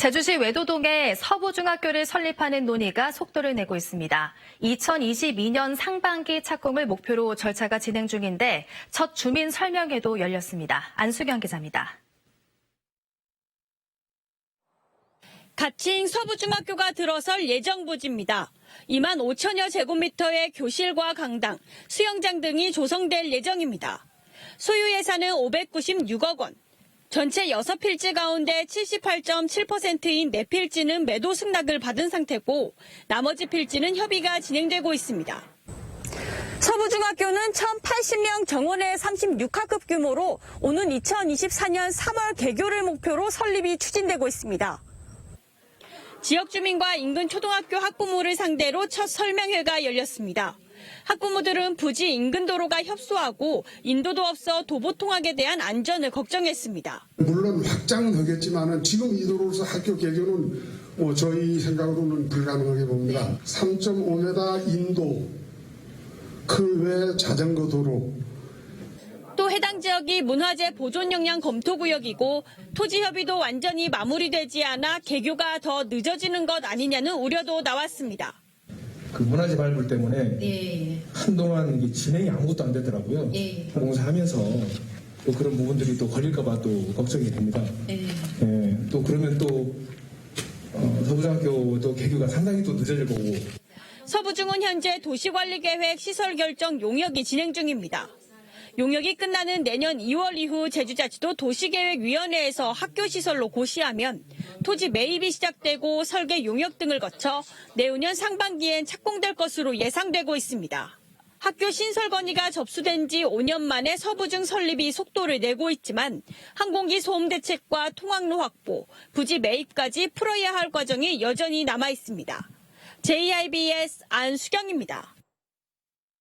제주시 외도동에 서부중학교를 설립하는 논의가 속도를 내고 있습니다. 2022년 상반기 착공을 목표로 절차가 진행 중인데 첫 주민 설명회도 열렸습니다. 안수경 기자입니다. 가칭 서부중학교가 들어설 예정 부지입니다. 2만 5천여 제곱미터의 교실과 강당, 수영장 등이 조성될 예정입니다. 소유 예산은 596억 원. 전체 6필지 가운데 78.7%인 4필지는 매도 승낙을 받은 상태고 나머지 필지는 협의가 진행되고 있습니다. 서부중학교는 1,080명 정원의 36학급 규모로 오는 2024년 3월 개교를 목표로 설립이 추진되고 있습니다. 지역 주민과 인근 초등학교 학부모를 상대로 첫 설명회가 열렸습니다. 학부모들은 부지 인근 도로가 협소하고 인도도 없어 도보 통학에 대한 안전을 걱정했습니다. 물론 확장은 하겠지만은 지금 이 도로로서 학교 개교는 뭐 저희 생각으로는 불가능하게 봅니다. 3.5m 인도 그 외 자전거 도로 또 해당 지역이 문화재 보존 역량 검토 구역이고 토지 협의도 완전히 마무리되지 않아 개교가 더 늦어지는 것 아니냐는 우려도 나왔습니다. 그 문화재 발굴 때문에 예, 한동안 이게 진행이 아무것도 안 되더라고요. 예. 공사하면서 또 그런 부분들이 또 걸릴까봐 또 걱정이 됩니다. 예. 예, 또 그러면 또 어, 서부중학교 또 개교가 상당히 또 늦어질 거고 서부중은 현재 도시관리계획 시설 결정 용역이 진행 중입니다. 용역이 끝나는 내년 2월 이후 제주자치도 도시계획위원회에서 학교 시설로 고시하면 토지 매입이 시작되고 설계 용역 등을 거쳐 내후년 상반기엔 착공될 것으로 예상되고 있습니다. 학교 신설 건의가 접수된 지 5년 만에 서부중 설립이 속도를 내고 있지만 항공기 소음 대책과 통학로 확보, 부지 매입까지 풀어야 할 과정이 여전히 남아 있습니다. JIBS 안수경입니다.